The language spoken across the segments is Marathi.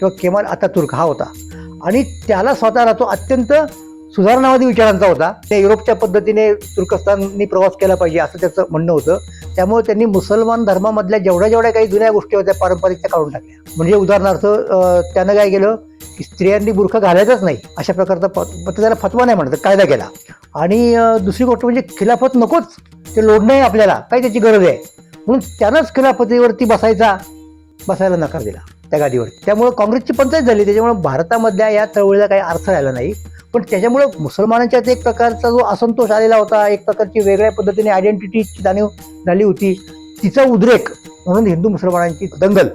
किंवा केमाल अतातुर्क हा होता. आणि त्याला स्वतःला तो अत्यंत सुधारणावादी विचारांचा होता. त्या युरोपच्या पद्धतीने तुर्कस्ताननी प्रवास केला पाहिजे असं त्याचं म्हणणं होतं. त्यामुळे त्यांनी मुसलमान धर्मामधल्या जेवढ्या जेवढ्या काही जुन्या गोष्टी होत्या पारंपरिक त्या काढून टाकल्या. म्हणजे उदाहरणार्थ त्यानं काय केलं की स्त्रियांनी बुरखा घालायचाच नाही अशा प्रकारचा प त्याला फतवा नाही म्हणत कायदा केला. आणि दुसरी गोष्ट म्हणजे खिलाफत नकोच ते लोडणंही आपल्याला काय त्याची गरज आहे. म्हणून त्यानंच खिलाफतीवरती बसायचा बसायला नकार दिला. त्या गादीवर. त्यामुळे काँग्रेसची पंचायत झाली त्याच्यामुळे भारतामधल्या या चळवळीला काही अर्थ राहिला नाही. पण त्याच्यामुळे मुसलमानांच्यात एक प्रकारचा जो असंतोष आलेला होता एक प्रकारची वेगळ्या पद्धतीने आयडेंटिटीची जाणीव झाली होती तिचा उद्रेक म्हणून हिंदू मुसलमानांची दंगल.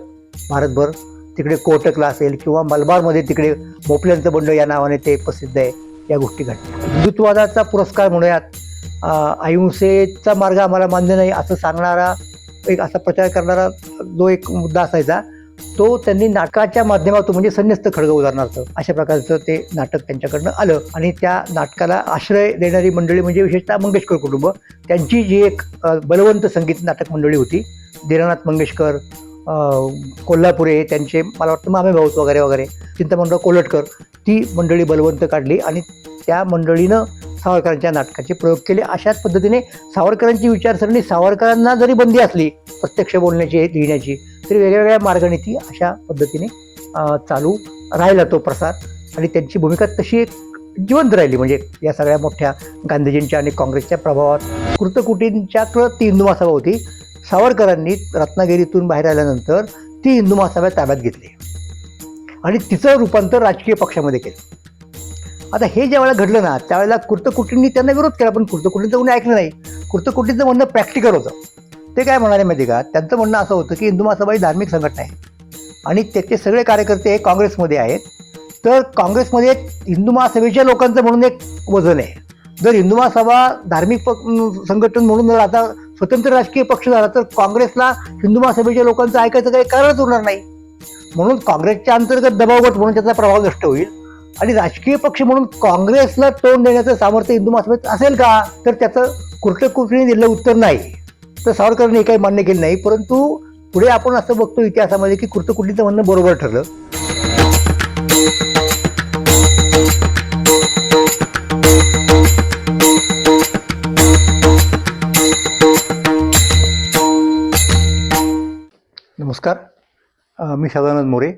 भारतभर तिकडे कोटकला असेल किंवा मलबारमध्ये तिकडे मोपल्यांचं बंड या नावाने ते प्रसिद्ध आहे या गोष्टी घडल्या हिंदुत्ववादाचा पुरस्कार म्हणूयात अहिंसेचा मार्ग आम्हाला मान्य नाही असं सांगणारा एक असा प्रचार करणारा जो एक मुद्दा असायचा तो त्यांनी नाटकाच्या माध्यमातून म्हणजे संन्यस्त खडग उदाहरणार्थ अशा प्रकारचं ते नाटक त्यांच्याकडनं आलं. आणि त्या नाटकाला आश्रय देणारी मंडळी म्हणजे विशेषतः मंगेशकर कुटुंब. त्यांची जी एक बलवंत संगीत नाटक मंडळी होती दीनानाथ मंगेशकर कोल्हापुरे त्यांचे मला वाटतं मामे भाऊत वगैरे वगैरे चिंतामणराव कोलटकर ती मंडळी बलवंत काढली. आणि त्या मंडळीनं सावरकरांच्या नाटकाचे प्रयोग केले. अशाच पद्धतीने सावरकरांची विचारसरणी सावरकरांना जरी बंदी असली प्रत्यक्ष बोलण्याची लिहिण्याची तरी वेगवेगळ्या मार्गाने ती अशा पद्धतीने चालू राहिला तो प्रसार. आणि त्यांची भूमिका तशी एक जिवंत राहिली. म्हणजे या सगळ्या मोठ्या गांधीजींच्या आणि काँग्रेसच्या प्रभावात कृतकुटींच्याकडं ती हिंदू महासभा होती. सावरकरांनी रत्नागिरीतून बाहेर आल्यानंतर ती हिंदू महासभा ताब्यात घेतली. आणि तिचं रूपांतर राजकीय पक्षामध्ये केलं. आता हे ज्या वेळेला घडलं ना त्यावेळेला कुर्तकुटींनी त्यांना विरोध केला पण कुर्तकुटींचं कोणी ऐकलं नाही. कुर्तकुटींचं म्हणणं प्रॅक्टिकल होतं. ते काय म्हणाले माहिती का? त्यांचं म्हणणं असं होतं की हिंदू महासभा ही धार्मिक संघटना आहे. आणि त्याचे सगळे कार्यकर्ते हे काँग्रेसमध्ये आहेत. तर काँग्रेसमध्ये एक हिंदू महासभेच्या लोकांचं म्हणून एक वजन आहे. जर हिंदू महासभा धार्मिक प- संघटन म्हणून जर आता स्वतंत्र राजकीय पक्ष झाला तर काँग्रेसला हिंदू महासभेच्या लोकांचं ऐकायचं काही कारणच उरणार नाही. म्हणून काँग्रेसच्या अंतर्गत दबावगट म्हणून त्याचा प्रभाव नष्ट होईल. आणि राजकीय पक्ष म्हणून काँग्रेसला तोंड देण्याचं सामर्थ्य हिंदू महासभेत असेल का? तर त्याचं कुर्टकुटीने दिलेलं उत्तर नाही. तर सावरकरांनी हे काही मान्य केलं नाही परंतु पुढे आपण असं बघतो इतिहासामध्ये की कुर्तकुटीचं म्हणणं बरोबर ठरलं. नमस्कार. मी सदानंद मोरे.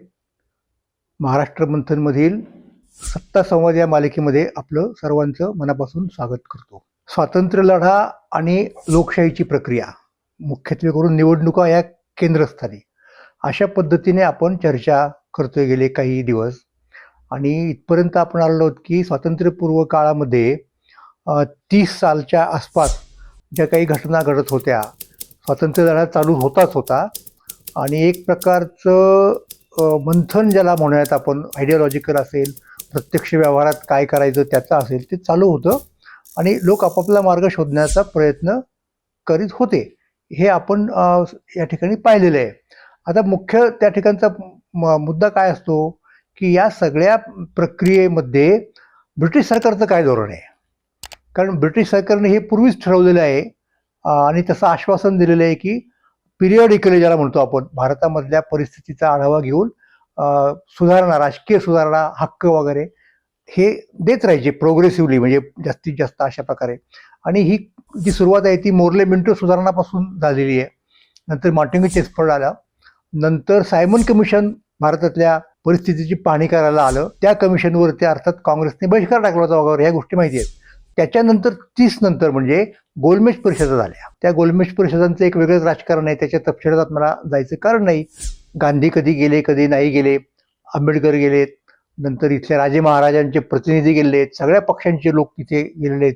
महाराष्ट्र मंथनमधील सत्ता संवाद या मालिकेमध्ये आपलं सर्वांचं मनापासून स्वागत करतो. स्वातंत्र्य लढा आणि लोकशाहीची प्रक्रिया मुख्यत्वे करून निवडणुका या केंद्रस्थानी. अशा पद्धतीने आपण चर्चा करतोय गेले काही दिवस. आणि इथपर्यंत आपण आलो आहोत की स्वातंत्र्यपूर्व काळामध्ये तीस सालच्या आसपास ज्या काही घटना घडत होत्या स्वातंत्र्य लढा चालू होताच होता. आणि एक प्रकारचं मंथन ज्याला म्हणूयात आपण आयडिओलॉजिकल असेल प्रत्यक्ष व्यवहारात काय करायचं त्याचं असेल ते चालू होतं. आणि लोक आपापला मार्ग शोधण्याचा प्रयत्न करीत होते. हे आपण या ठिकाणी पाहिलेलं आहे. आता मुख्य त्या ठिकाणचा म- मुद्दा काय असतो की या सगळ्या प्रक्रियेमध्ये ब्रिटिश सरकारचं काय धोरण आहे? कारण ब्रिटिश सरकारने हे पूर्वीच ठरवलेलं आहे आणि तसं आश्वासन दिलेलं आहे की पिरियडिकली ज्याला म्हणतो आपण भारतामधल्या परिस्थितीचा आढावा घेऊन सुधारणा राजकीय सुधारणा हक्क वगैरे हे देत राहायचे प्रोग्रेसिव्हली म्हणजे जास्तीत जास्त अशा प्रकारे. आणि ही जी सुरुवात आहे ती मोर्ले मिंटो सुधारणापासून झालेली आहे. नंतर मार्टिंग चेस्फर्ड आला. नंतर सायमन कमिशन भारतातल्या परिस्थितीची पाहणी करायला आलं. त्या कमिशनवरती अर्थात काँग्रेसने बहिष्कार टाकला होता वगैरे ह्या गोष्टी माहिती आहेत. त्याच्यानंतर तीस नंतर म्हणजे गोलमेज परिषदा झाल्या. त्या गोलमेज परिषदांचं एक वेगळंच राजकारण आहे त्याच्या तपशिलात मला जायचं कारण नाही. गांधी कधी गेले कधी नाही गेले. आंबेडकर गेलेत. नंतर इथल्या राजे महाराजांचे प्रतिनिधी गेलेले आहेत सगळ्या पक्षांचे लोक तिथे गेलेले आहेत.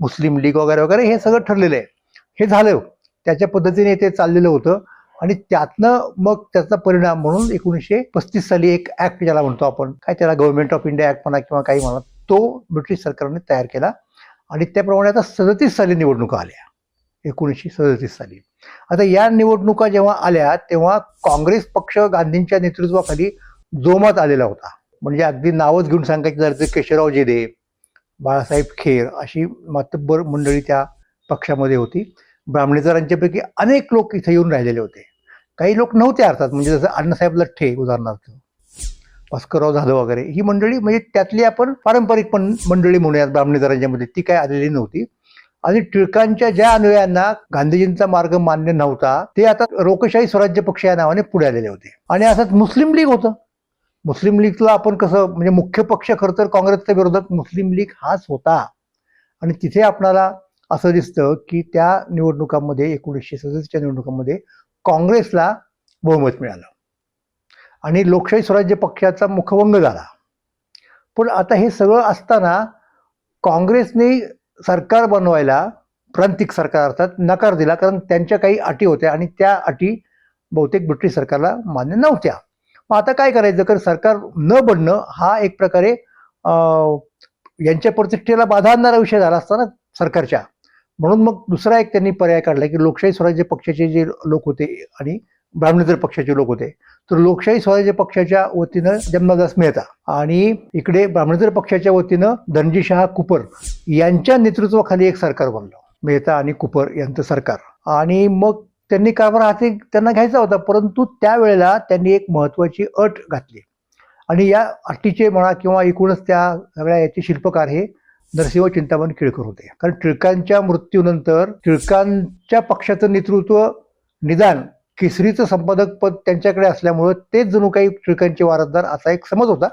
मुस्लिम लीग वगैरे वगैरे हे सगळं ठरलेलं आहे. हे झालं. त्याच्या पद्धतीने ते चाललेलं होतं. आणि त्यातनं मग त्याचा परिणाम म्हणून एकोणीसशे पस्तीस साली एक ऍक्ट ज्याला म्हणतो आपण काय त्याला गव्हर्नमेंट ऑफ इंडिया ऍक्ट म्हणा किंवा काही म्हणा तो ब्रिटिश सरकारने तयार केला. आणि त्याप्रमाणे आता सदतीस साली निवडणुका आल्या. एकोणीसशे सदतीस साली. आता या निवडणुका जेव्हा आल्या तेव्हा काँग्रेस पक्ष गांधींच्या नेतृत्वाखाली जोमात आलेला होता. म्हणजे अगदी नावच घेऊन सांगायचं झालं तर केशवराव जेदे बाळासाहेब खेर अशी मातब्बर मंडळी त्या पक्षामध्ये होती. ब्राह्मणेकरांच्यापैकी अनेक लोक इथे येऊन राहिलेले होते. काही लोक नव्हते अर्थात म्हणजे जसं अण्णासाहेब लठ्ठे उदाहरणार्थ भास्करराव जाधव वगैरे ही मंडळी म्हणजे त्यातली आपण पारंपरिक पण मंडळी म्हणूयात ब्राह्मणेकरांच्यामध्ये ती काय आलेली नव्हती. आणि टिळकांच्या ज्या अनुयायांना गांधीजींचा मार्ग मान्य नव्हता ते आता लोकशाही स्वराज्य पक्ष या नावाने पुढे आलेले होते. आणि असंच मुस्लिम लीग होतं. मुस्लिम लीगला आपण कसं म्हणजे मुख्य पक्ष खरं तर काँग्रेसच्या विरोधात मुस्लिम लीग हाच होता. आणि तिथे आपणाला असं दिसतं की त्या निवडणुकांमध्ये एकोणीसशे सदतीसच्या निवडणुकांमध्ये काँग्रेसला बहुमत मिळालं. आणि लोकशाही स्वराज्य पक्षाचा मुखभंग झाला. पण आता हे सगळं असताना काँग्रेसने सरकार बनवायला प्रांतिक सरकार अर्थात नकार दिला कारण त्यांच्या काही अटी होत्या आणि त्या अटी बहुतेक ब्रिटिश सरकारला मान्य नव्हत्या. मग आता काय करायचं? कारण सरकार न बनणं हा एक प्रकारे यांच्या प्रतिष्ठेला बाधा आणणारा विषय झाला असता ना सरकारच्या. म्हणून मग दुसरा एक त्यांनी पर्याय काढला की लोकशाही स्वराज्य पक्षाचे जे लोक होते आणि ब्राह्मणेतर पक्षाचे लोक होते तर लोकशाही स्वराज्य पक्षाच्या वतीनं जमनादास मेहता आणि इकडे ब्राह्मणेतर पक्षाच्या वतीनं धनजी शहा कुपर यांच्या नेतृत्वाखाली एक सरकार बनलं. मेहता आणि कुपर यांचं सरकार. आणि मग त्यांनी कारभार हाती त्यांना घ्यायचा होता परंतु त्यावेळेला त्यांनी एक महत्त्वाची अट घातली. आणि या अटीचे म्हणा किंवा एकूणच त्या सगळ्या याचे शिल्पकार हे नरसिंह चिंतामण केळकर होते. कारण टिळकांच्या मृत्यूनंतर टिळकांच्या पक्षाचं नेतृत्व निदान केसरीचं संपादक पद त्यांच्याकडे असल्यामुळं तेच जणू काही टिळकांचे वारसदार असा एक समज होता.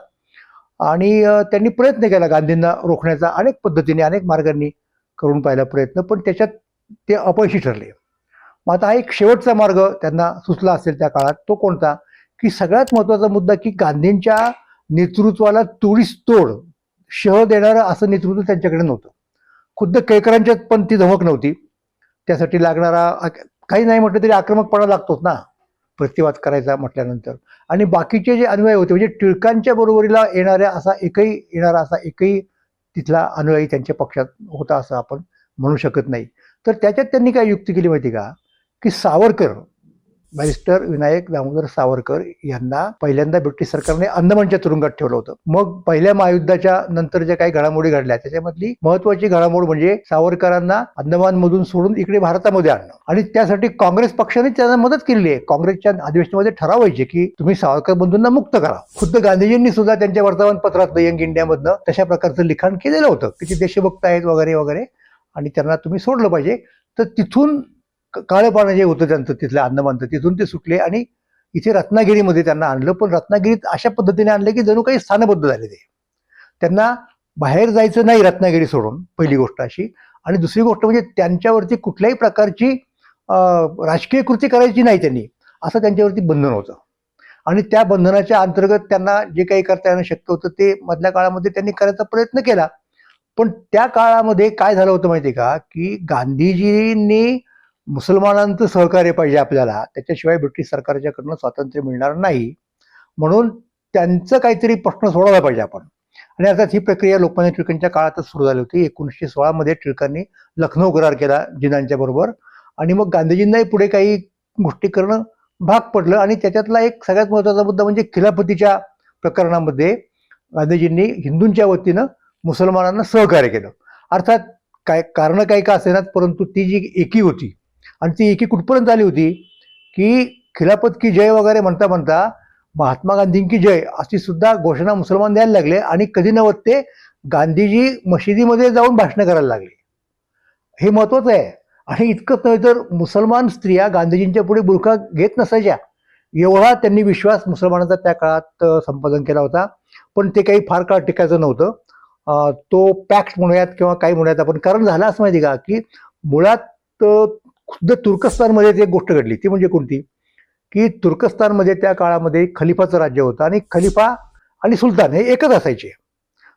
आणि त्यांनी प्रयत्न केला गांधींना रोखण्याचा अनेक पद्धतीने अनेक मार्गांनी करून पाहिला प्रयत्न पण त्याच्यात ते अपयशी ठरले. मग आता हा एक शेवटचा मार्ग त्यांना सुचला असेल त्या काळात तो कोणता? की सगळ्यात महत्त्वाचा मुद्दा की गांधींच्या नेतृत्वाला तोडीस तोड शह देणारं असं नेतृत्व त्यांच्याकडे नव्हतं. खुद्द केळकरांच्यात पण ती धमक नव्हती. त्यासाठी लागणारा काही नाही म्हटलं तरी आक्रमकपणा लागतोच ना प्रतिवाद करायचा म्हटल्यानंतर. आणि बाकीचे जे अनुयायी होते म्हणजे टिळकांच्या बरोबरीला येणाऱ्या असा एकही येणारा असा एकही तिथला अनुयायी त्यांच्या पक्षात होता असं आपण म्हणू शकत नाही. तर त्याच्यात त्यांनी काय युक्ती केली माहिती का? की सावरकर बॅरिस्टर विनायक दामोदर सावरकर यांना पहिल्यांदा ब्रिटिश सरकारने अंदमानच्या तुरुंगात ठेवलं होतं. मग पहिल्या महायुद्धाच्या नंतर ज्या काही घडामोडी घडल्या त्याच्यामधली महत्वाची घडामोड म्हणजे सावरकरांना अंदमान मधून सोडून इकडे भारतामध्ये आणणं. आणि त्यासाठी काँग्रेस पक्षाने त्यांना मदत केलेली आहे. काँग्रेसच्या अधिवेशनामध्ये ठरावायचे की तुम्ही सावरकर बंधूंना मुक्त करा. खुद्द गांधीजींनी सुद्धा त्यांच्या वर्तमानपत्रात यंग इंडियामधनं तशा प्रकारचं लिखाण केलेलं होतं की ते देशभक्त आहेत वगैरे वगैरे आणि त्यांना तुम्ही सोडलं पाहिजे. तर तिथून काळं पाणी जे होतं त्यांचं तिथलं अंदमानचं तिथून ते सुटले आणि इथे रत्नागिरीमध्ये त्यांना आणलं. पण रत्नागिरीत अशा पद्धतीने आणलं की जणू काही स्थानबद्ध झाले ते. त्यांना बाहेर जायचं नाही रत्नागिरी सोडून पहिली गोष्ट अशी. आणि दुसरी गोष्ट म्हणजे त्यांच्यावरती कुठल्याही प्रकारची राजकीय कृती करायची नाही त्यांनी. असं त्यांच्यावरती बंधन होतं. आणि त्या बंधनाच्या अंतर्गत त्यांना जे काही करता येणं शक्य होतं ते मधल्या काळामध्ये त्यांनी करायचा प्रयत्न केला. पण त्या काळामध्ये काय झालं होतं माहिती का? की गांधीजींनी मुसलमानांचं सहकार्य पाहिजे आपल्याला त्याच्याशिवाय ब्रिटिश सरकारच्याकडनं स्वातंत्र्य मिळणार नाही. म्हणून त्यांचं काहीतरी प्रश्न सोडवला पाहिजे आपण. आणि अर्थात ही प्रक्रिया लोकमान्य टिळकांच्या काळातच सुरू झाली होती. एकोणीसशे सोळामध्ये टिळकांनी लखनौ करार केला जिनांच्या बरोबर. आणि मग गांधीजींनाही पुढे काही गोष्टी करणं भाग पडलं. आणि त्याच्यातला एक सगळ्यात महत्त्वाचा मुद्दा म्हणजे खिलाफतीच्या प्रकरणामध्ये गांधीजींनी हिंदूंच्या वतीनं मुसलमानांना सहकार्य केलं. अर्थात काय कारणं काही का असेनात परंतु ती जी एकी होती आणि ती एकी कुठपर्यंत आली होती? की खिलाफत की जय वगैरे म्हणता म्हणता महात्मा गांधींची जय अशी सुद्धा घोषणा मुसलमान द्यायला लागले आणि कधी नव्हत ते गांधीजी मशिदीमध्ये जाऊन भाषणं करायला लागले. हे महत्वाचं आहे. आणि इतकंच नव्हे तर मुसलमान स्त्रिया गांधीजींच्या पुढे बुरखा घेत नसायच्या. एवढा त्यांनी विश्वास मुसलमानांचा त्या काळात संपादन केला होता. पण ते काही फार काळ टिकायचं नव्हतं. तो पॅक्ट म्हणूयात किंवा काही म्हणूयात आपण. कारण झालं असं माहिती का? की मुळात खुद्द तुर्कस्तानमध्ये एक गोष्ट घडली. ती म्हणजे कोणती? की तुर्कस्तानमध्ये त्या काळामध्ये खलिफाचं राज्य होतं आणि खलिफा आणि सुलतान हे एकच असायचे.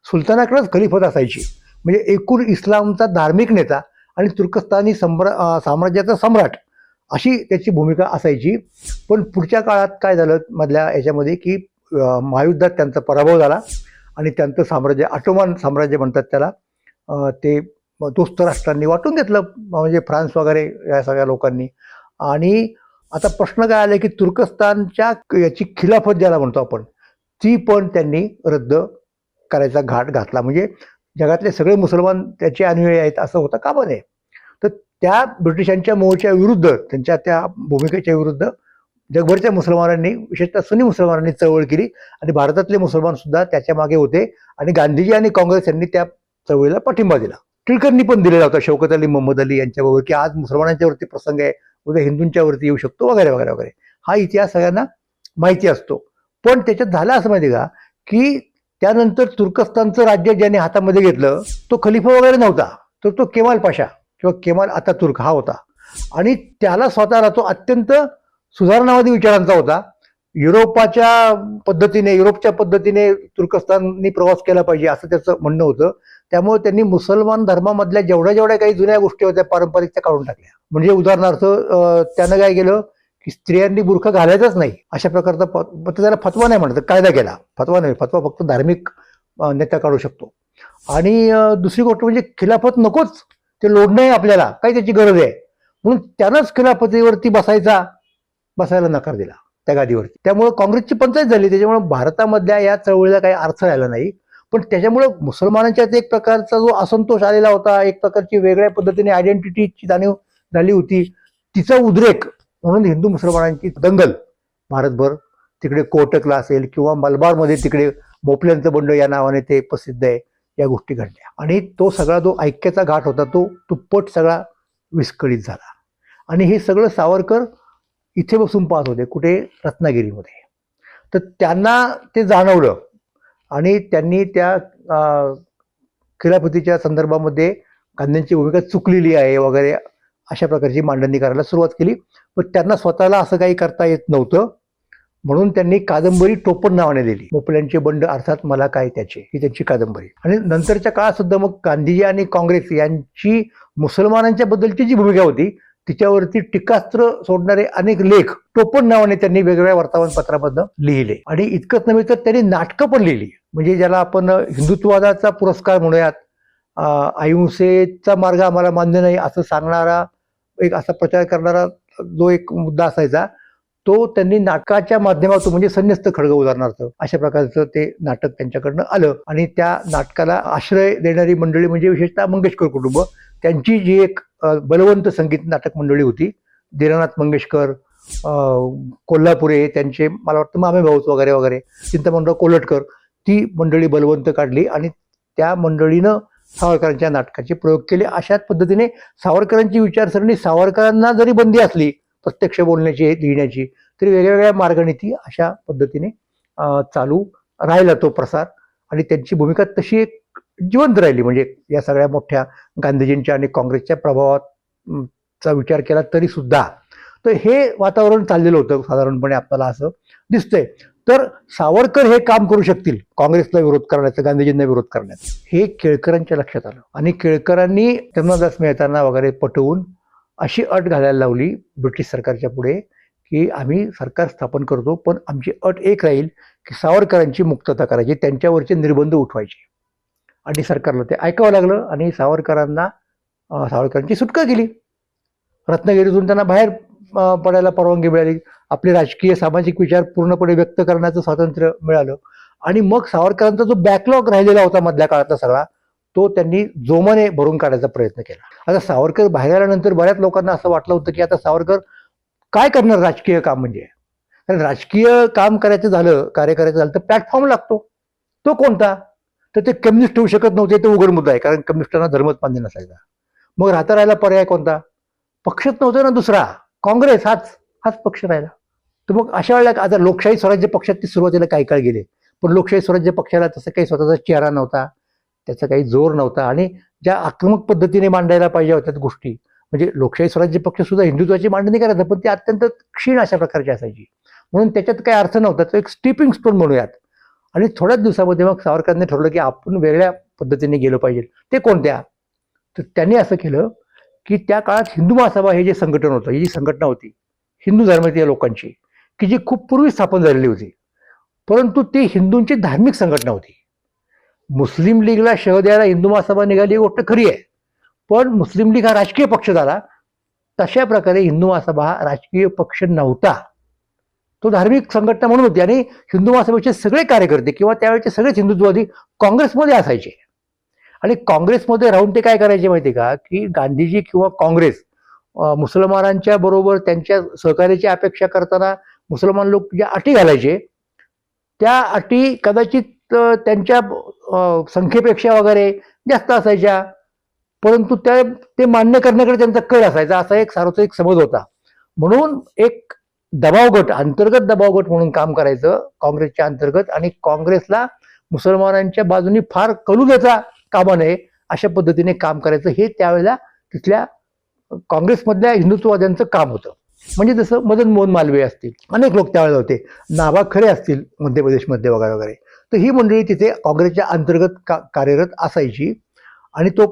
सुलतानाकडेच खलिफत असायची. म्हणजे एकूण इस्लामचा धार्मिक नेता आणि तुर्कस्तानी सम्रा साम्राज्याचा सम्राट अशी त्याची भूमिका असायची. पण पुढच्या काळात काय झालं? मधल्या याच्यामध्ये की महायुद्धात त्यांचा पराभव झाला आणि त्यांचं साम्राज्य ऑटोमन साम्राज्य म्हणतात त्याला. ते दोस्त राष्ट्रांनी वाटून घेतलं म्हणजे फ्रान्स वगैरे या सगळ्या लोकांनी. आणि आता प्रश्न काय आला की तुर्कस्तानच्या याची खिलाफत ज्याला म्हणतो आपण ती पण त्यांनी रद्द करायचा घाट घातला. म्हणजे जगातले सगळे मुसलमान त्याचे अनुयायी आहेत असं होता कामा नये तर त्या ब्रिटिशांच्या मोहच्या विरुद्ध त्यांच्या त्या भूमिकेच्या विरुद्ध जगभरच्या मुसलमानांनी विशेषतः सुनी मुसलमानांनी चळवळ केली आणि भारतातले मुसलमान सुद्धा त्याच्यामागे होते आणि गांधीजी आणि काँग्रेस यांनी त्या चळवळीला पाठिंबा दिला. टिळकांनी पण दिलेला होता शौकत अली मोहम्मद अली यांच्याबरोबर की आज मुसलमानांच्यावरती प्रसंग आहे उद्या हिंदूंच्यावरती येऊ शकतो वगैरे वगैरे वगैरे. हा इतिहास सगळ्यांना माहिती असतो. पण त्याच्यात झालं असं माहिती का की त्यानंतर तुर्कस्तानचं राज्य ज्याने हातामध्ये घेतलं तो खलिफा वगैरे नव्हता. तर तो केमाल पाशा किंवा केमाल आता तुर्क हा होता. आणि त्याला स्वतःला तो अत्यंत सुधारणावादी विचारांचा होता. युरोपाच्या पद्धतीने युरोपच्या पद्धतीने तुर्कस्ताननी प्रवास केला पाहिजे असं त्याचं म्हणणं होतं. त्यामुळे त्यांनी मुसलमान धर्मामधल्या जेवढ्या जेवढ्या काही जुन्या गोष्टी होत्या पारंपरिक त्या काढून टाकल्या. म्हणजे उदाहरणार्थ त्यानं काय केलं की स्त्रियांनी बुरखा घालायचाच नाही. अशा प्रकारचा प- त्याला फतवा नाही म्हणत कायदा केला. फतवा नाही फतवा फक्त धार्मिक नेता काढू शकतो. आणि दुसरी गोष्ट म्हणजे खिलाफत नकोच. ते लोडणं आहे आपल्याला काही त्याची गरज आहे. म्हणून त्यानंच खिलाफतीवरती बसायचा बसायला नकार दिला. त्या गादीवरती त्यामुळे काँग्रेसची पंचायत झाली. त्याच्यामुळे भारतामधल्या या चळवळीला काही अर्थ राहिला नाही. पण त्याच्यामुळे मुसलमानांच्यात एक प्रकारचा जो असंतोष आलेला होता एक प्रकारची वेगळ्या पद्धतीने आयडेंटिटीची जाणीव झाली होती. तिचा उद्रेक म्हणून हिंदू मुसलमानांची दंगल भारतभर तिकडे कोटकला असेल किंवा मलबारमध्ये तिकडे मोपल्यांचं बंड या नावाने ते प्रसिद्ध आहे या गोष्टी घडल्या. आणि तो सगळा जो ऐक्याचा घाट होता तो तुप्पट सगळा विस्कळीत झाला. आणि हे सगळं सावरकर इथे बसून पाहत होते कुठे? रत्नागिरीमध्ये. तर त्यांना ते जाणवलं आणि त्यांनी त्या अं, खिलाफतीच्या संदर्भामध्ये गांधींची भूमिका चुकलेली आहे वगैरे अशा प्रकारची मांडणी करायला सुरुवात केली. पण त्यांना स्वतःला असं काही करता येत नव्हतं. म्हणून त्यांनी कादंबरी टोपण नावाने दिली. मोपल्यांचे बंड अर्थात मला काय त्याचे? ही त्यांची कादंबरी. आणि नंतरच्या काळात सुद्धा मग गांधीजी आणि काँग्रेस यांची मुसलमानांच्या बद्दलची जी भूमिका होती तिच्यावरती टीकास्त्र सोडणारे अनेक लेख टोपण नावाने त्यांनी वेगवेगळ्या वर्तमानपत्रामधनं लिहिले. आणि इतकंच नव्हे तर त्यांनी नाटकं पण लिहिली. म्हणजे ज्याला आपण हिंदुत्ववादाचा पुरस्कार म्हणूयात अहिंसेचा मार्ग आम्हाला मान्य नाही असं सांगणारा एक असा प्रचार करणारा जो एक मुद्दा असायचा तो त्यांनी नाटकाच्या माध्यमातून म्हणजे संन्यस्त खडग उदाहरणार्थ अशा प्रकारचं ते नाटक त्यांच्याकडनं आलं. आणि त्या नाटकाला आश्रय देणारी मंडळी म्हणजे विशेषतः मंगेशकर कुटुंब. त्यांची जी एक बलवंत संगीत नाटक मंडळी होती दीनानाथ मंगेशकर कोल्हापुरे त्यांचे मला वाटतं मामे भाऊच वगैरे वगैरे चिंतामणराव कोलटकर ती मंडळी बलवंत काढली आणि त्या मंडळीनं सावरकरांच्या नाटकाचे प्रयोग केले. अशाच पद्धतीने सावरकरांची विचारसरणी सावरकरांना जरी बंदी असली प्रत्यक्ष बोलण्याची लिहिण्याची तरी वेगवेगळ्या मार्गानिती अशा पद्धतीने चालू राहिला तो प्रसार. आणि त्यांची भूमिका तशी एक जिवंत राहिली. म्हणजे या सगळ्या मोठ्या गांधीजींच्या आणि काँग्रेसच्या प्रभावात चा विचार केला तरी सुद्धा. तर हे वातावरण चाललेलं होतं साधारणपणे आपल्याला असं दिसतंय. तर सावरकर हे काम करू शकतील काँग्रेसला विरोध करण्याचं गांधीजींना विरोध करण्याचं. हे केळकरांच्या लक्षात आलं. आणि केळकरांनी धर्मदास मेहतांना वगैरे पटवून अशी अट घालायला लावली ब्रिटिश सरकारच्या पुढे की आम्ही सरकार स्थापन करतो पण आमची अट एक राहील की सावरकरांची मुक्तता करायची त्यांच्यावरचे निर्बंध उठवायचे. आणि सरकारला ते ऐकावं लागलं आणि सावरकरांना सावरकरांची सुटका केली. रत्नागिरीतून त्यांना बाहेर पडायला परवानगी मिळाली. आपले राजकीय सामाजिक विचार पूर्णपणे व्यक्त करण्याचं स्वातंत्र्य मिळालं. आणि मग सावरकरांचा जो बॅकलॉग राहिलेला होता मधल्या काळातला सगळा तो त्यांनी जोमाने भरून काढायचा प्रयत्न केला. आता सावरकर बाहेर आल्यानंतर बऱ्याच लोकांना असं वाटलं होतं की आता सावरकर काय करणार राजकीय काम म्हणजे? कारण राजकीय काम करायचं झालं कार्य करायचं झालं तर प्लॅटफॉर्म लागतो. तो कोणता? तर ते कम्युनिस्ट होऊ शकत नव्हते ते उघड मुद्दा आहे कारण कम्युनिस्टांना धर्मच मान्य नसायचा. मग राहता राहिला पर्याय कोणता? पक्षच नव्हता ना दुसरा. काँग्रेस हाच हाच पक्ष राहिला. तर मग अशा वेळेला आता लोकशाही स्वराज्य पक्षात ते सुरुवातीला काही काळ गेले. पण लोकशाही स्वराज्य पक्षाला तसं काही स्वतःचा चेहरा नव्हता. त्याचा काही जोर नव्हता. आणि ज्या आक्रमक पद्धतीने मांडायला पाहिजे होत्या गोष्टी म्हणजे लोकशाही स्वराज्य पक्ष सुद्धा हिंदुत्वाची मांडणी करायचा पण ती अत्यंत क्षीण अशा प्रकारची असायची. म्हणून त्याच्यात काही अर्थ नव्हता. तो एक स्टिपिंग स्टोन म्हणूयात. आणि थोड्याच दिवसामध्ये मग सावरकरांनी ठरवलं की आपण वेगळ्या पद्धतीने गेलो पाहिजे. ते कोणत्या? तर त्यांनी असं केलं की त्या काळात हिंदू महासभा हे जे संघटन होतं ही जी संघटना होती हिंदू धर्मातील लोकांची की जी खूप पूर्वी स्थापन झालेली होती. परंतु ती हिंदूंची धार्मिक संघटना होती. मुस्लिम लीगला शह द्यायला हिंदू महासभा निघाली ही गोष्ट खरी आहे. पण मुस्लिम लीग हा राजकीय पक्ष झाला. तशा प्रकारे हिंदू महासभा हा राजकीय पक्ष नव्हता. तो धार्मिक संघटना म्हणून होती आणि हिंदू महासभेचे सगळे कार्यकर्ते किंवा त्यावेळेचे सगळेच हिंदुत्ववादी काँग्रेसमध्ये असायचे. आणि काँग्रेसमध्ये राहून ते काय करायचे माहिती का? की गांधीजी किंवा काँग्रेस मुसलमानांच्या बरोबर त्यांच्या सहकार्याची अपेक्षा करताना मुसलमान लोक ज्या अटी घालायचे त्या अटी कदाचित त्यांच्या संख्येपेक्षा वगैरे जास्त असायच्या. परंतु त्या ते मान्य करण्याकडे त्यांचा कल असायचा. असा एक सार्वत्रिक समज होता. म्हणून एक दबाव गट अंतर्गत दबाव गट म्हणून काम करायचं काँग्रेसच्या अंतर्गत आणि काँग्रेसला मुसलमानांच्या बाजूनी फार कलू देता कामा नये अशा पद्धतीने काम करायचं. हे त्यावेळेला तिथल्या काँग्रेसमधल्या हिंदुत्ववाद्यांचं काम होतं. म्हणजे जसं मदन मोहन मालवीय असतील अनेक लोक त्यावेळेला होते. नाभा खरे असतील मध्य प्रदेशमध्ये वगैरे वगैरे. तर ही मंडळी तिथे काँग्रेसच्या अंतर्गत का कार्यरत असायची. आणि तो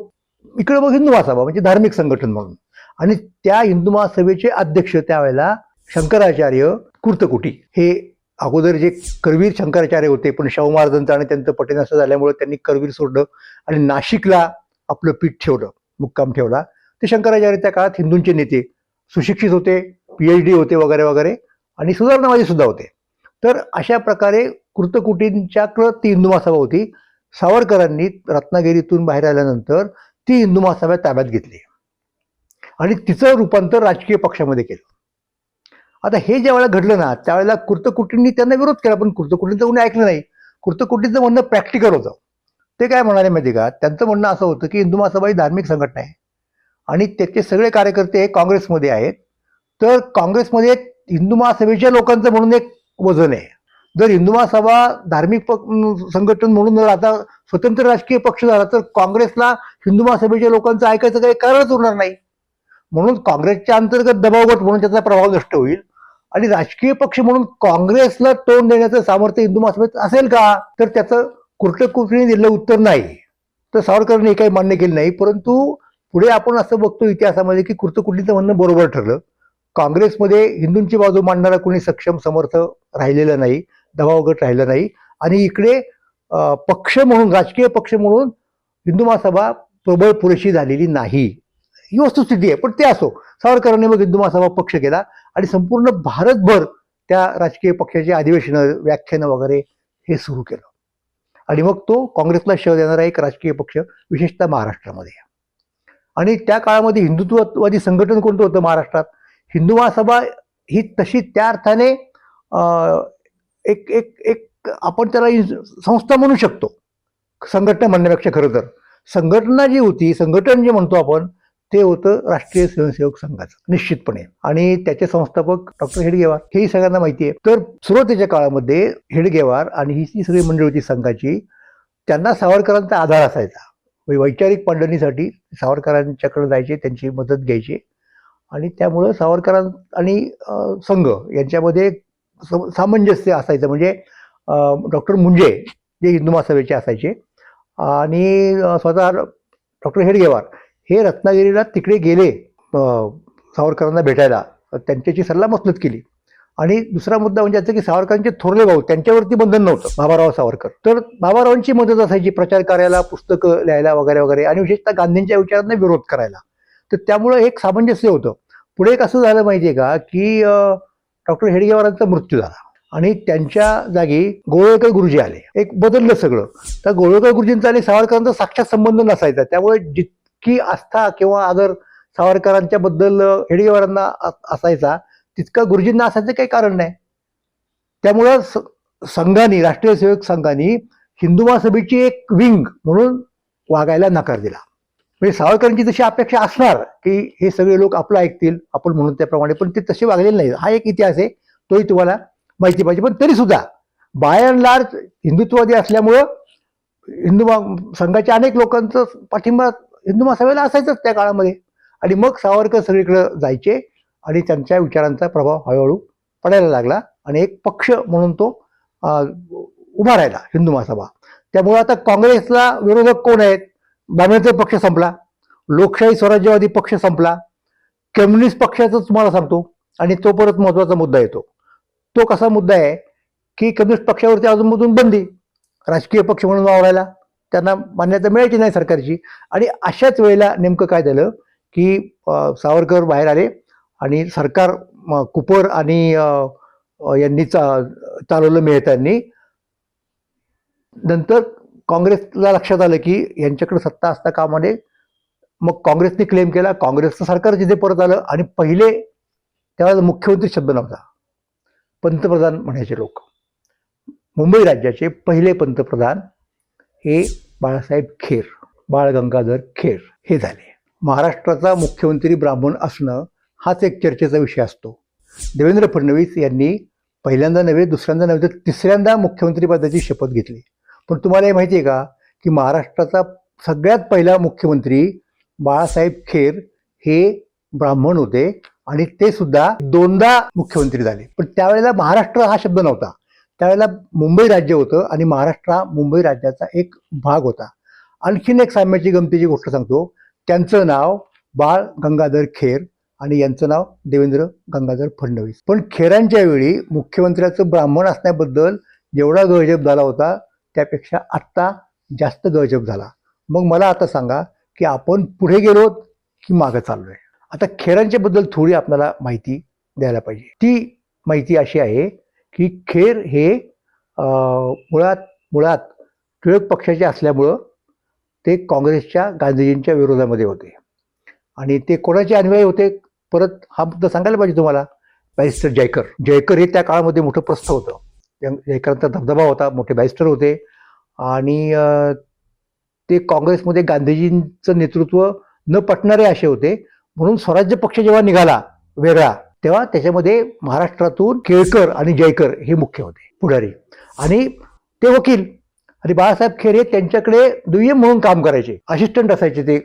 इकडे मग हिंदू महासभा म्हणजे धार्मिक संघटन म्हणून. आणि त्या हिंदू महासभेचे अध्यक्ष त्यावेळेला शंकराचार्य कुर्तकुटी. हे अगोदर जे करवीर शंकराचार्य होते पण शाहू महाराजांचं आणि त्यांचं पटेनासं झाल्यामुळे त्यांनी करवीर सोडलं आणि नाशिकला आपलं पीठ ठेवलं मुक्काम ठेवला. ते शंकराचार्य त्या काळात हिंदूंचे नेते सुशिक्षित होते पी एच डी होते वगैरे वगैरे आणि सुधारणावादी सुद्धा होते. तर अशा प्रकारे कुर्तकुटींच्याकडं ती हिंदू महासभा होती. सावरकरांनी रत्नागिरीतून बाहेर आल्यानंतर ती हिंदू महासभा ताब्यात घेतली. आणि तिचं रूपांतर राजकीय पक्षामध्ये केलं. आता हे ज्या वेळेला घडलं ना त्यावेळेला कुर्तकुटींनी त्यांना विरोध केला पण कुर्तकुटींचं कोणी ऐकलं नाही. कुर्तकुटींचं म्हणणं प्रॅक्टिकल होतं. ते काय म्हणाले माहिती का? त्यांचं म्हणणं असं होतं की हिंदू महासभा ही धार्मिक संघटना आहे. आणि त्याचे सगळे कार्यकर्ते हे काँग्रेसमध्ये आहेत. तर काँग्रेसमध्ये हिंदू महासभेच्या लोकांचं म्हणून एक वजन आहे. जर हिंदू महासभा धार्मिक संघटन म्हणून जर आता स्वतंत्र राजकीय पक्ष झाला तर काँग्रेसला हिंदू महासभेच्या लोकांचं ऐकायचं काही कारणच उरणार नाही. म्हणून काँग्रेसच्या अंतर्गत दबावगट म्हणून त्याचा प्रभाव नष्ट होईल. आणि राजकीय पक्ष म्हणून काँग्रेसला तोंड देण्याचं सामर्थ्य हिंदू महासभेत असेल का? तर त्याचं कुर्टकुटीने दिलेलं उत्तर नाही. तर सावरकरांनी हे काही मान्य केलं नाही. परंतु पुढे आपण असं बघतो इतिहासामध्ये की कुर्तकुटीचं म्हणणं बरोबर ठरलं. काँग्रेसमध्ये हिंदूंची बाजू मांडणारा कोणी सक्षम समर्थ राहिलेलं नाही. दबाव गट राहिला नाही. आणि इकडे पक्ष म्हणून राजकीय पक्ष म्हणून हिंदू महासभा प्रबळ पुरेशी झालेली नाही. ही वस्तुस्थिती आहे पण ते असो. सावरकरांनी मग हिंदू महासभा पक्ष केला आणि संपूर्ण भारतभर त्या राजकीय पक्षाची अधिवेशनं व्याख्यानं वगैरे हे सुरू केलं. आणि मग तो काँग्रेसला शह देणारा एक राजकीय पक्ष विशेषतः महाराष्ट्रामध्ये. आणि त्या काळामध्ये हिंदुत्ववादी संघटन कोणतं होतं महाराष्ट्रात? हिंदू महासभा ही तशी त्या अर्थाने एक एक एक आपण त्याला संस्था म्हणू शकतो. संघटना म्हणण्यापेक्षा खरं तर. संघटना जी होती संघटन जे म्हणतो आपण ते होतं राष्ट्रीय स्वयंसेवक संघाचं निश्चितपणे. आणि त्याचे संस्थापक डॉक्टर हेडगेवार हेही सगळ्यांना माहिती आहे. तर सुरुवातीच्या काळामध्ये हेडगेवार आणि ही जी सगळी मंडळी होती संघाची त्यांना सावरकरांचा आधार असायचा. वै- वैचारिक मांडणीसाठी सावरकरांच्याकडे जायचे त्यांची मदत घ्यायची. आणि त्यामुळं सावरकरां आणि संघ यांच्यामध्ये सम- सामंजस्य असायचं. म्हणजे डॉक्टर मुंजे जे हिंदू महासभेचे असायचे आणि स्वतः डॉक्टर हेडगेवार हे रत्नागिरीला तिकडे गेले सावरकरांना भेटायला. त्यांच्याशी सल्लामसलत केली. आणि दुसरा मुद्दा म्हणजे असं की सावरकरांचे थोरले भाऊ त्यांच्यावरती बंधन नव्हतं बाबाराव सावरकर. तर बाबारावांची मदत असायची प्रचार करायला पुस्तकं लिहायला वगैरे वगैरे आणि विशेषतः गांधींच्या विचारांना विरोध करायला. तर त्यामुळं एक सामंजस्य होतं. पुढे एक असं झालं माहिती आहे का की डॉक्टर हेडगेवारांचा मृत्यू झाला. आणि त्यांच्या जागी गोळेकर गुरुजी आले. एक बदललं सगळं. तर गोळेकर गुरुजींचा आणि सावरकरांचा साक्षात संबंध नसायचा. त्यामुळे जितकी आस्था किंवा आदर सावरकरांच्या बद्दल हेडगेवारांना असायचा तितका गुरुजींना असायचं काही कारण नाही. त्यामुळं संघाने राष्ट्रीय सेवक संघाने हिंदू महासभेची एक विंग म्हणून वागायला नकार दिला. म्हणजे सावरकरांची जशी अपेक्षा असणार की हे सगळे लोक आपलं ऐकतील आपण म्हणून त्याप्रमाणे पण ते तसे वागलेले नाही हा एक इतिहास आहे तोही तुम्हाला माहिती पाहिजे. पण तरी सुद्धा बाय अँड लार्ज हिंदुत्ववादी असल्यामुळं हिंदू महा- संघाच्या अनेक लोकांचं पाठिंबा हिंदू महासभेला असायचंच त्या काळामध्ये. आणि मग सावरकर सगळीकडं जायचे आणि त्यांच्या विचारांचा प्रभाव हळूहळू पडायला लागला आणि एक पक्ष म्हणून तो उभा राहिला हिंदू महासभा. त्यामुळे आता काँग्रेसला विरोधक कोण आहेत? बामेचा पक्ष संपला. लोकशाही स्वराज्यवादी पक्ष संपला. कम्युनिस्ट पक्षाचं तुम्हाला सांगतो आणि तो परत महत्त्वाचा मुद्दा येतो. तो कसा मुद्दा आहे की कम्युनिस्ट पक्षावरती अजूनमधून बंदी. राजकीय पक्ष म्हणून वावरायला. त्यांना मान्यता मिळायची नाही सरकारची. आणि अशाच वेळेला नेमकं काय झालं की सावरकर बाहेर आले आणि सरकार कुपर आणि यांनी चा चालवलं मेहतांनी नंतर काँग्रेसला लक्षात आलं की यांच्याकडे सत्ता असता कामाने मग काँग्रेसने क्लेम केला काँग्रेसचं सरकार जिथे परत आलं आणि पहिले त्यावेळेला मुख्यमंत्री शब्द नव्हता. पंतप्रधान म्हणायचे लोक. मुंबई राज्याचे पहिले पंतप्रधान हे बाळासाहेब खेर बाळ गंगाधर खेर हे झाले. महाराष्ट्राचा मुख्यमंत्री ब्राह्मण असणं हाच एक चर्चेचा विषय असतो. देवेंद्र फडणवीस यांनी पहिल्यांदा नव्हे दुसऱ्यांदा नव्हे तर तिसऱ्यांदा मुख्यमंत्रीपदाची शपथ घेतली. पण तुम्हाला हे माहिती आहे का की महाराष्ट्राचा सगळ्यात पहिला मुख्यमंत्री बाळासाहेब खेर हे ब्राह्मण होते आणि ते सुद्धा दोनदा मुख्यमंत्री झाले. पण त्यावेळेला महाराष्ट्र हा शब्द नव्हता. त्यावेळेला मुंबई राज्य होतं आणि महाराष्ट्र हा मुंबई राज्याचा एक भाग होता. आणखीन एक साम्याची गमतीची गोष्ट सांगतो. त्यांचं नाव बाळ गंगाधर खेर आणि यांचं नाव देवेंद्र गंगाधर फडणवीस. पण खेरांच्या वेळी मुख्यमंत्र्याचं ब्राह्मण असण्याबद्दल जेवढा गळजप झाला होता त्यापेक्षा आत्ता जास्त गजब झाला. मग मला आता सांगा की आपण पुढे गेलो की मागं चाललोय? आता खेरांच्या बद्दल थोडी आपल्याला माहिती द्यायला पाहिजे. ती माहिती अशी आहे की खेर हे मुळात मुळात टिळक पक्षाचे असल्यामुळं ते काँग्रेसच्या गांधीजींच्या विरोधामध्ये होते. आणि ते कोणाचे अनुयायी होते? परत हा मुद्दा सांगायला पाहिजे तुम्हाला. बॅरिस्टर जयकर. जयकर हे त्या काळामध्ये मोठं प्रस्थ होतं. जयकरांचा धबधबा होता मोठे बॅरिस्टर होते. आणि ते काँग्रेसमध्ये गांधीजींचं नेतृत्व न पटणारे असे होते. म्हणून स्वराज्य पक्ष जेव्हा निघाला वेगळा तेव्हा त्याच्यामध्ये महाराष्ट्रातून केळकर आणि जयकर हे मुख्य होते पुढारी. आणि ते वकील आणि बाळासाहेब खेरे त्यांच्याकडे दुय्यम म्हणून काम करायचे असिस्टंट असायचे ते.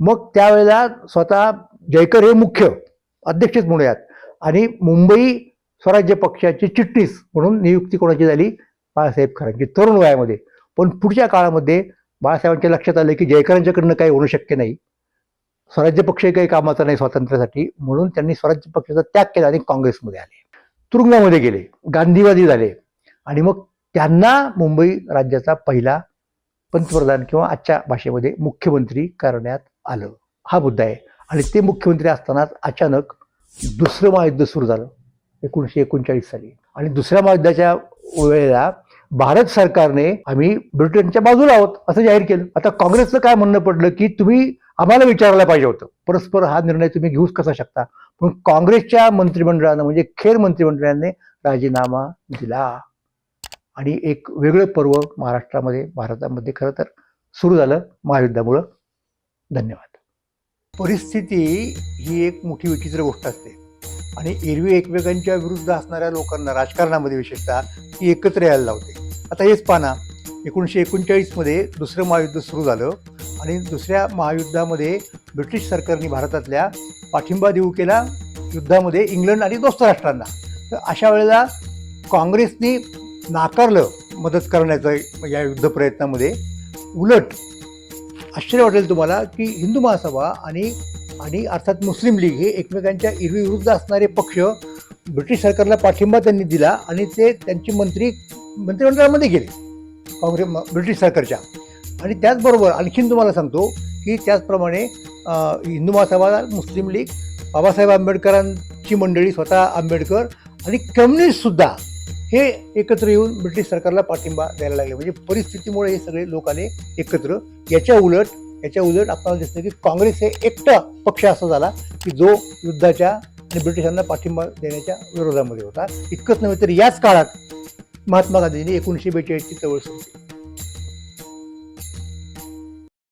मग त्यावेळेला स्वतः जयकर हे मुख्य अध्यक्षच म्हणूयात. आणि मुंबई स्वराज्य पक्षाची चिठ्ठीस म्हणून नियुक्ती कोणाची झाली? बाळासाहेब खरांची. तरुण वयामध्ये. पण पुढच्या काळामध्ये बाळासाहेबांच्या लक्षात आलं की जयकरांच्याकडनं काही होणं शक्य नाही. स्वराज्य पक्षही काही कामाचा नाही स्वातंत्र्यासाठी म्हणून त्यांनी स्वराज्य पक्षाचा त्याग केला आणि काँग्रेसमध्ये आले. तुरुंगामध्ये गेले. गांधीवादी झाले. आणि मग त्यांना मुंबई राज्याचा पहिला पंतप्रधान किंवा आजच्या भाषेमध्ये मुख्यमंत्री करण्यात आलं. हा मुद्दा आहे. आणि ते मुख्यमंत्री असतानाच अचानक दुसरं महायुद्ध सुरू झालं. एकोणीसशे एकोणचाळीस साली. आणि दुसऱ्या महायुद्धाच्या वेळेला भारत सरकारने आम्ही ब्रिटनच्या बाजूला आहोत असं जाहीर केलं. आता काँग्रेसचं काय म्हणणं पडलं की तुम्ही आम्हाला विचारायला पाहिजे होतं. परस्पर हा निर्णय तुम्ही घेऊच कसा शकता? पण काँग्रेसच्या मंत्रिमंडळानं म्हणजे खेर मंत्रिमंडळाने राजीनामा दिला. आणि एक वेगळं पर्व महाराष्ट्रामध्ये भारतामध्ये खरं तर सुरू झालं महायुद्धामुळं. धन्यवाद. परिस्थिती ही एक मोठी विचित्र गोष्ट असते. आणि एरवी एकमेकांच्या विरुद्ध असणाऱ्या लोकांना राजकारणामध्ये विशेषतः ती एकत्र यायला लावते. आता हेच पाना एकोणीसशे एकोणचाळीसमध्ये दुसरं महायुद्ध सुरू झालं आणि दुसऱ्या महायुद्धामध्ये ब्रिटिश सरकारने भारतातल्या पाठिंबा देऊ केला. युद्धामध्ये इंग्लंड आणि दोस्त राष्ट्रांना. तर अशा वेळेला काँग्रेसने नाकारलं मदत करण्याचं या युद्ध प्रयत्नामध्ये. उलट आश्चर्य वाटेल तुम्हाला की हिंदू महासभा आणि आणि अर्थात मुस्लिम लीग हे एकमेकांच्या इरविरुद्ध असणारे पक्ष ब्रिटिश सरकारला पाठिंबा त्यांनी दिला आणि ते त्यांचे मंत्री मंत्रिमंडळामध्ये गेले काँग्रेस ब्रिटिश सरकारच्या. आणि त्याचबरोबर आणखीन तुम्हाला सांगतो की त्याचप्रमाणे हिंदू महासभा मुस्लिम लीग बाबासाहेब आंबेडकरांची मंडळी स्वतः आंबेडकर आणि कम्युनिस्टसुद्धा हे एकत्र येऊन ब्रिटिश सरकारला पाठिंबा द्यायला लागले. म्हणजे परिस्थितीमुळे हे सगळे लोक आले एकत्र. याच्या उलट याच्या उलट आपल्याला दिसतं की काँग्रेस हे एकटा पक्ष असा झाला की जो युद्धाच्या आणि ब्रिटिशांना पाठिंबा देण्याच्या विरोधामध्ये होता. इतकंच नव्हे तर याच काळात महात्मा गांधींनी एकोणीसशे बेचाळीसची चळवळ सुरू केली.